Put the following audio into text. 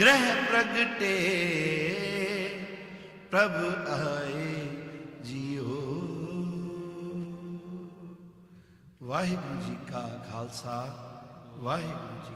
ਗ੍ਰਹਿ ਪ੍ਰਗਟੇ ਪ੍ਰਭ ਆਏ ਜੀਓ। ਵਾਹਿਗੁਰੂ ਜੀ ਕਾ ਖਾਲਸਾ ਵਾਹਿਗੁਰੂ ਜੀ